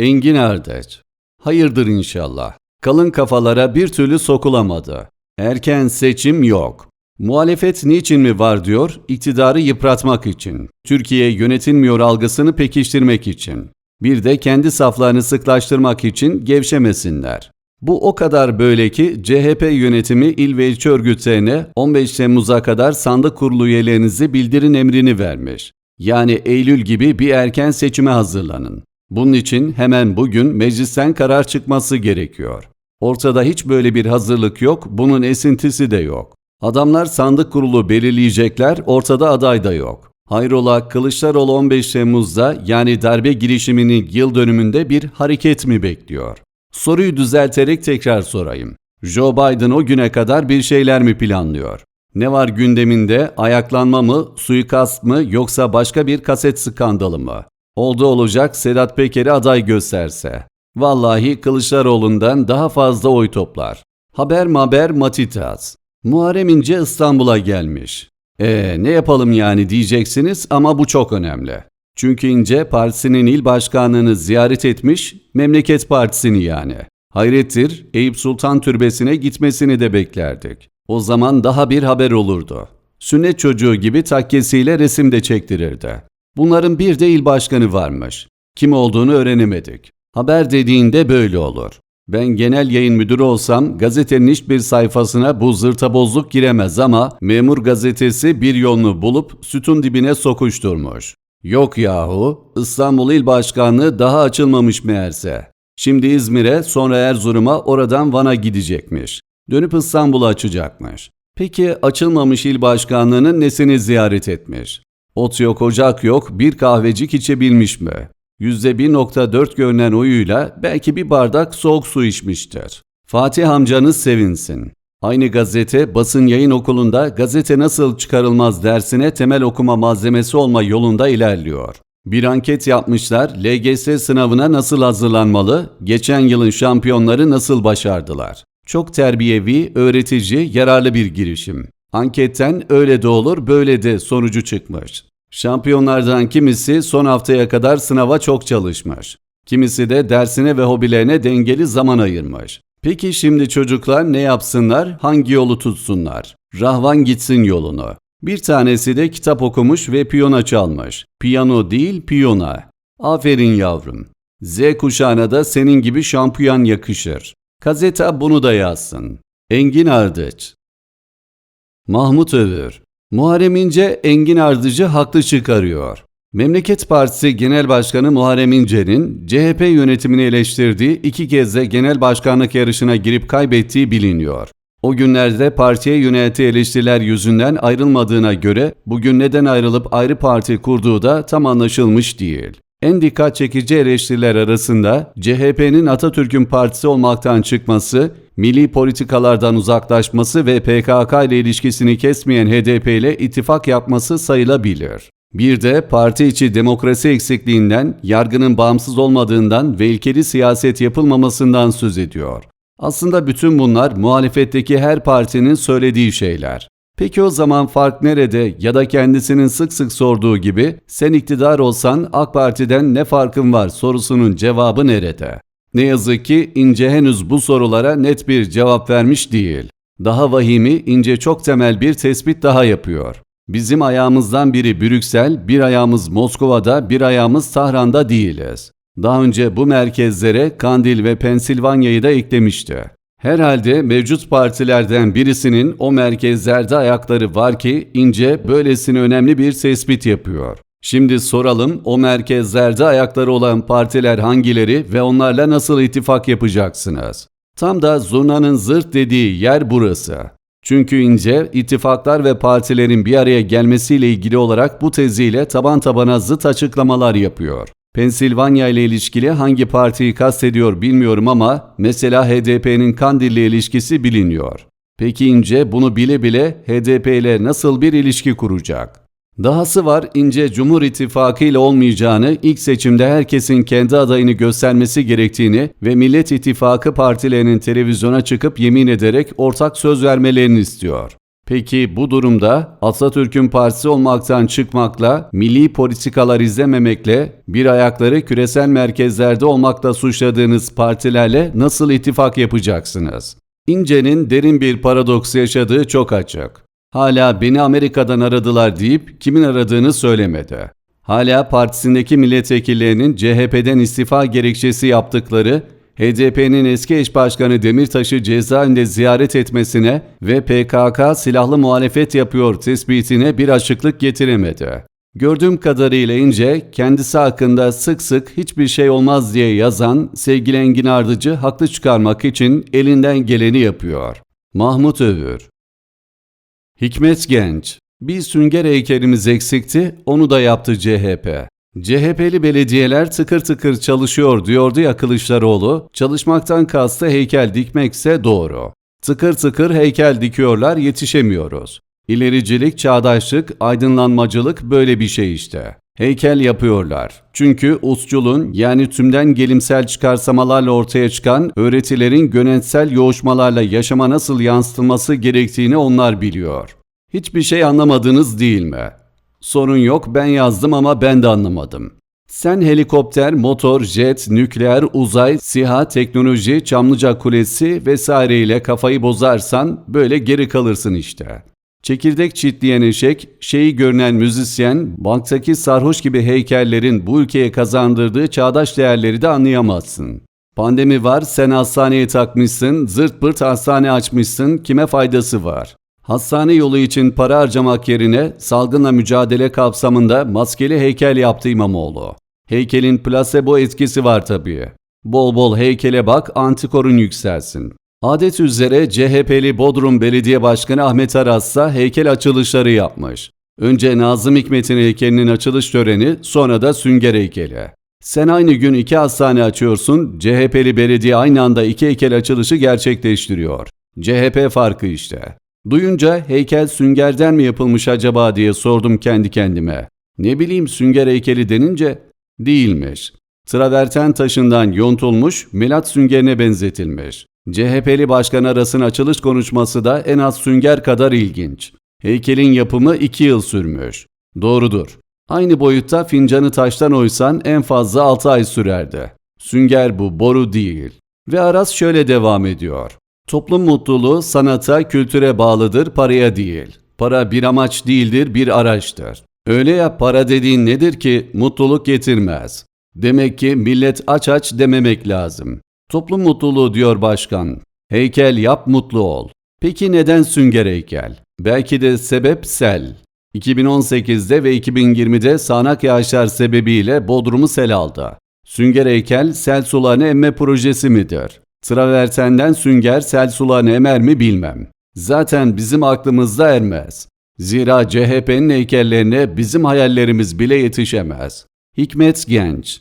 Engin Erdeç. Hayırdır inşallah. Kalın kafalara bir türlü sokulamadı. Erken seçim yok. Muhalefet niçin mi var diyor? İktidarı yıpratmak için. Türkiye yönetilmiyor algısını pekiştirmek için. Bir de kendi saflarını sıklaştırmak için gevşemesinler. Bu o kadar böyle ki CHP yönetimi il ve ilçe örgütlerine 15 Temmuz'a kadar sandık kurulu üyelerinizi bildirin emrini vermiş. Yani Eylül gibi bir erken seçime hazırlanın. Bunun için hemen bugün meclisten karar çıkması gerekiyor. Ortada hiç böyle bir hazırlık yok, bunun esintisi de yok. Adamlar sandık kurulu belirleyecekler, ortada aday da yok. Hayrola Kılıçdaroğlu 15 Temmuz'da yani darbe girişiminin yıl dönümünde bir hareket mi bekliyor? Soruyu düzelterek tekrar sorayım. Joe Biden o güne kadar bir şeyler mi planlıyor? Ne var gündeminde? Ayaklanma mı, suikast mı yoksa başka bir kaset skandalı mı? Oldu olacak Sedat Peker'i aday gösterse. Vallahi Kılıçdaroğlu'ndan daha fazla oy toplar. Haber maber matitas. Muharrem İnce İstanbul'a gelmiş. E ne yapalım yani diyeceksiniz ama bu çok önemli. Çünkü İnce partisinin il başkanlığını ziyaret etmiş, memleket partisini yani. Hayrettir, Eyüp Sultan Türbesi'ne gitmesini de beklerdik. O zaman daha bir haber olurdu. Sünnet çocuğu gibi takkesiyle resim de çektirirdi. Bunların bir de il başkanı varmış. Kim olduğunu öğrenemedik. Haber dediğinde böyle olur. Ben genel yayın müdürü olsam gazetenin hiçbir sayfasına bu zırtabozluk giremez ama memur gazetesi bir yolunu bulup sütun dibine sokuşturmuş. Yok yahu, İstanbul İl Başkanlığı daha açılmamış meğerse. Şimdi İzmir'e sonra Erzurum'a oradan Van'a gidecekmiş. Dönüp İstanbul'u açacakmış. Peki açılmamış il başkanlığının nesini ziyaret etmiş? Ot yok ocak yok bir kahvecik içebilmiş mi? %1.4 görünen oyuyla belki bir bardak soğuk su içmiştir. Fatih amcanız sevinsin. Aynı gazete basın yayın okulunda gazete nasıl çıkarılmaz dersine temel okuma malzemesi olma yolunda ilerliyor. Bir anket yapmışlar, LGS sınavına nasıl hazırlanmalı, geçen yılın şampiyonları nasıl başardılar. Çok terbiyevi, öğretici, yararlı bir girişim. Anketten öyle de olur, böyle de sonucu çıkmış. Şampiyonlardan kimisi son haftaya kadar sınava çok çalışmış. Kimisi de dersine ve hobilerine dengeli zaman ayırmış. Peki şimdi çocuklar ne yapsınlar, hangi yolu tutsunlar? Rahvan gitsin yolunu. Bir tanesi de kitap okumuş ve piyano çalmış. Piyano değil, piyona. Aferin yavrum. Z kuşağına da senin gibi şampiyon yakışır. Gazete bunu da yazsın. Engin Ardıç Mahmut Övür Muharrem İnce Engin Ardıcı haklı çıkarıyor. Memleket Partisi Genel Başkanı Muharrem İnce'nin CHP yönetimini eleştirdiği iki kez de genel başkanlık yarışına girip kaybettiği biliniyor. O günlerde partiye yöneltiği eleştiriler yüzünden ayrılmadığına göre bugün neden ayrılıp ayrı parti kurduğu da tam anlaşılmış değil. En dikkat çekici eleştiriler arasında CHP'nin Atatürk'ün partisi olmaktan çıkması, milli politikalardan uzaklaşması ve PKK ile ilişkisini kesmeyen HDP ile ittifak yapması sayılabilir. Bir de parti içi demokrasi eksikliğinden, yargının bağımsız olmadığından ve ilkeli siyaset yapılmamasından söz ediyor. Aslında bütün bunlar muhalefetteki her partinin söylediği şeyler. Peki o zaman fark nerede ya da kendisinin sık sık sorduğu gibi sen iktidar olsan AK Parti'den ne farkın var sorusunun cevabı nerede? Ne yazık ki İnce henüz bu sorulara net bir cevap vermiş değil. Daha vahimi İnce çok temel bir tespit daha yapıyor. Bizim ayağımızdan biri Brüksel, bir ayağımız Moskova'da, bir ayağımız Tahran'da değiliz. Daha önce bu merkezlere Kandil ve Pensilvanya'yı da eklemişti. Herhalde mevcut partilerden birisinin o merkezlerde ayakları var ki İnce böylesine önemli bir tespit yapıyor. Şimdi soralım o merkezlerde ayakları olan partiler hangileri ve onlarla nasıl ittifak yapacaksınız? Tam da zurnanın zırt dediği yer burası. Çünkü İnce, ittifaklar ve partilerin bir araya gelmesiyle ilgili olarak bu teziyle taban tabana zıt açıklamalar yapıyor. Pensilvanya ile ilişkili hangi partiyi kastediyor bilmiyorum ama mesela HDP'nin Kandil'le ilişkisi biliniyor. Peki İnce bunu bile bile HDP ile nasıl bir ilişki kuracak? Dahası var İnce Cumhur İttifakı ile olmayacağını, ilk seçimde herkesin kendi adayını göstermesi gerektiğini ve Millet İttifakı partilerinin televizyona çıkıp yemin ederek ortak söz vermelerini istiyor. Peki bu durumda Atatürk'ün partisi olmaktan çıkmakla, milli politikalar izlememekle, bir ayakları küresel merkezlerde olmakla suçladığınız partilerle nasıl ittifak yapacaksınız? İnce'nin derin bir paradoks yaşadığı çok açık. Hala beni Amerika'dan aradılar deyip kimin aradığını söylemedi. Hala partisindeki milletvekillerinin CHP'den istifa gerekçesi yaptıkları, HDP'nin eski eş başkanı Demirtaş'ı cezaevinde ziyaret etmesine ve PKK silahlı muhalefet yapıyor tespitine bir açıklık getiremedi. Gördüğüm kadarıyla İnce, kendisi hakkında sık sık hiçbir şey olmaz diye yazan sevgili Engin Ardıcı haklı çıkarmak için elinden geleni yapıyor. Mahmut Övür Hikmet Genç Bir sünger heykelimiz eksikti, onu da yaptı CHP. CHP'li belediyeler tıkır tıkır çalışıyor diyordu ya Kılıçdaroğlu, çalışmaktan kastı heykel dikmekse doğru. Tıkır tıkır heykel dikiyorlar yetişemiyoruz. İlericilik, çağdaşlık, aydınlanmacılık böyle bir şey işte. Heykel yapıyorlar. Çünkü usçulun yani tümden gelimsel çıkarsamalarla ortaya çıkan öğretilerin yönetsel yoğuşmalarla yaşama nasıl yansıtılması gerektiğini onlar biliyor. Hiçbir şey anlamadınız değil mi? Sorun yok ben yazdım ama ben de anlamadım. Sen helikopter, motor, jet, nükleer, uzay, siha, teknoloji, Çamlıca Kulesi vesaireyle kafayı bozarsan böyle geri kalırsın işte. Çekirdek çitleyen eşek, şeyi görünen müzisyen, banktaki sarhoş gibi heykellerin bu ülkeye kazandırdığı çağdaş değerleri de anlayamazsın. Pandemi var, sen hastaneye takmışsın, zırt pırt hastane açmışsın, kime faydası var? Hastane yolu için para harcamak yerine salgınla mücadele kapsamında maskeli heykel yaptı İmamoğlu. Heykelin plasebo etkisi var tabii. Bol bol heykele bak antikorun yükselsin. Adet üzere CHP'li Bodrum Belediye Başkanı Ahmet Aras'sa heykel açılışları yapmış. Önce Nazım Hikmet'in heykelinin açılış töreni, sonra da Sünger heykeli. Sen aynı gün iki hastane açıyorsun, CHP'li belediye aynı anda iki heykel açılışı gerçekleştiriyor. CHP farkı işte. Duyunca heykel süngerden mi yapılmış acaba diye sordum kendi kendime. Ne bileyim sünger heykeli denince değilmiş. Traverten taşından yontulmuş, melat süngerine benzetilmiş. CHP'li başkan arasın açılış konuşması da en az sünger kadar ilginç. Heykelin yapımı iki yıl sürmüş. Doğrudur. Aynı boyutta fincanı taştan oysan en fazla 6 ay sürerdi. Sünger bu, boru değil. Ve Aras şöyle devam ediyor. Toplum mutluluğu sanata, kültüre bağlıdır, paraya değil. Para bir amaç değildir, bir araçtır. Öyle ya para dediğin nedir ki mutluluk getirmez. Demek ki millet aç aç dememek lazım. Toplum mutluluğu diyor başkan. Heykel yap mutlu ol. Peki neden sünger heykel? Belki de sebep sel. 2018'de ve 2020'de sağanak yağışlar sebebiyle Bodrum'u sel aldı. Sünger heykel sel sularını emme projesi midir? Travertenden sünger sel sularını emer mi bilmem. Zaten bizim aklımızda ermez. Zira CHP'nin heykellerine bizim hayallerimiz bile yetişemez. Hikmet Genç